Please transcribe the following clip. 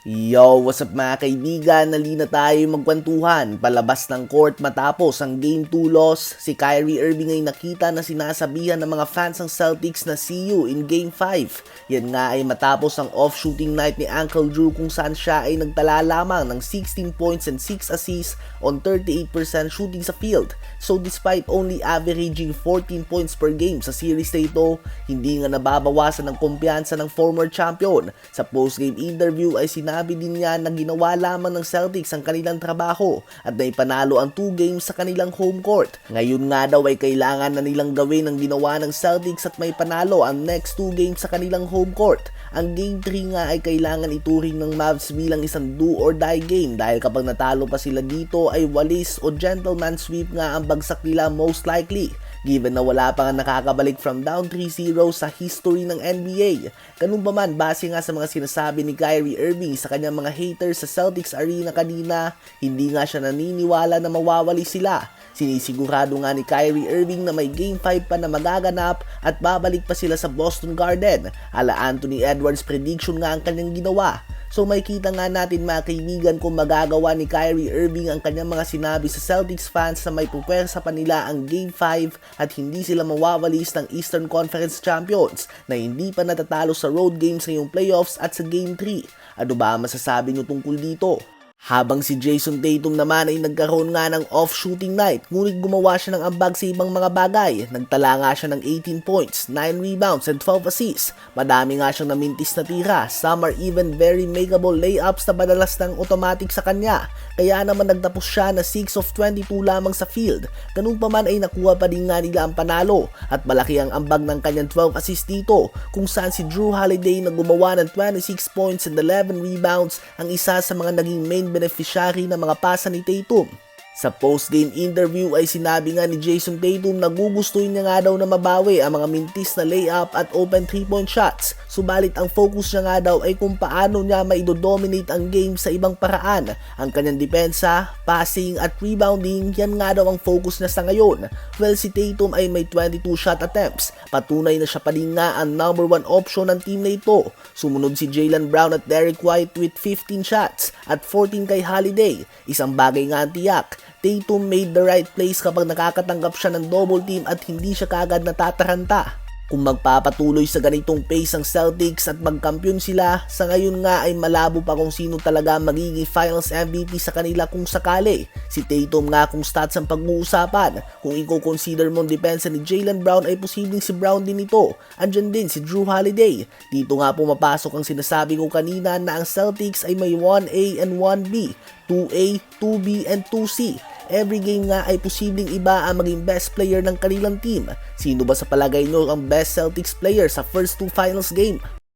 Yo, what's up mga kaibigan? Nalina tayo magkwentuhan palabas ng court matapos ang Game 2 loss. Si Kyrie Irving ay nakita na sinasabihan ng mga fans ng Celtics na see you in Game 5. Yan nga ay matapos ang off-shooting night ni Uncle Drew kung saan siya ay nagtala lamang ng 16 points and 6 assists on 38% shooting sa field. So despite only averaging 14 points per game sa series na ito, hindi nga nababawasan ng kumpiyansa ng former champion. Sa post-game interview ay sinabi din niya na ginawa lamang ng Celtics ang kanilang trabaho at naipanalo ang 2 games sa kanilang home court. Ngayon nga daw ay kailangan na nilang gawin ang ginawa ng Celtics at may panalo ang next 2 games sa kanilang home court. Ang Game 3 nga ay kailangan ituring ng Mavs bilang isang do or die game dahil kapag natalo pa sila dito ay walis o gentleman sweep nga ang bagsak nila most likely given na wala pa nga nakakabalik from down 3-0 sa history ng NBA. Ganun pa man, base nga sa mga sinasabi ni Kyrie Irving sa kanyang mga haters sa Celtics Arena kanina, hindi nga siya naniniwala na mawawali sila. Sinisigurado nga ni Kyrie Irving na may Game 5 pa na magaganap at babalik pa sila sa Boston Garden. Ala Anthony Edwards prediction nga ang kanyang ginawa. So may kita nga natin mga kaibigan kung magagawa ni Kyrie Irving ang kanyang mga sinabi sa Celtics fans na may puwersa pa nila ang Game 5 at hindi sila mawawalis ng Eastern Conference Champions na hindi pa natatalo sa road games ngayong playoffs at sa Game 3. Ano ba masasabi nyo tungkol dito? Habang si Jason Tatum naman ay nagkaroon nga ng off-shooting night, ngunit gumawa siya ng ambag sa ibang mga bagay. Nagtala nga siya ng 18 points, 9 rebounds, and 12 assists. Madami nga siyang namintis na tira. Some are even very makeable layups na madalas ng automatic sa kanya. Kaya naman nagtapos siya na 6 of 22 lamang sa field. Ganun pa man ay nakuha pa din nga nila ang panalo. At malaki ang ambag ng kanyang 12 assists dito, kung saan si Drew Holiday na gumawa ng 26 points and 11 rebounds ang isa sa mga naging main beneficiary ng mga pasa ni Tatum. Sa post-game interview ay sinabi nga ni Jason Tatum na gugustuhin niya nga daw na mabawi ang mga mintis na layup at open 3-point shots. Subalit ang focus niya nga daw ay kung paano niya maidodominate ang game sa ibang paraan. Ang kanyang depensa, passing at rebounding, yan nga daw ang focus niya sa ngayon. Well si Tatum ay may 22 shot attempts. Patunay na siya pa din nga ang number 1 option ng team na ito. Sumunod si Jalen Brown at Derek White with 15 shots at 14 kay Holiday. Isang bagay nga ang tiyak. Tatum made the right plays kapag nakakatanggap siya ng double team at hindi siya kagad natataranta. Kung magpapatuloy sa ganitong pace ang Celtics at magkampiyon sila, sa ngayon nga ay malabo pa kung sino talaga magiging finals MVP sa kanila kung sakali. Si Tatum nga kung stats ang pag-uusapan. Kung i-consider mo depensa ni Jalen Brown ay posibleng si Brown din ito. Andyan din si Drew Holiday. Dito nga pumapasok ang sinasabi ko kanina na ang Celtics ay may 1A and 1B, 2A, 2B and 2C. Every game nga ay posibleng iba ang maging best player ng kanilang team. Sino ba sa palagay nyo ang best Celtics player sa first two finals game?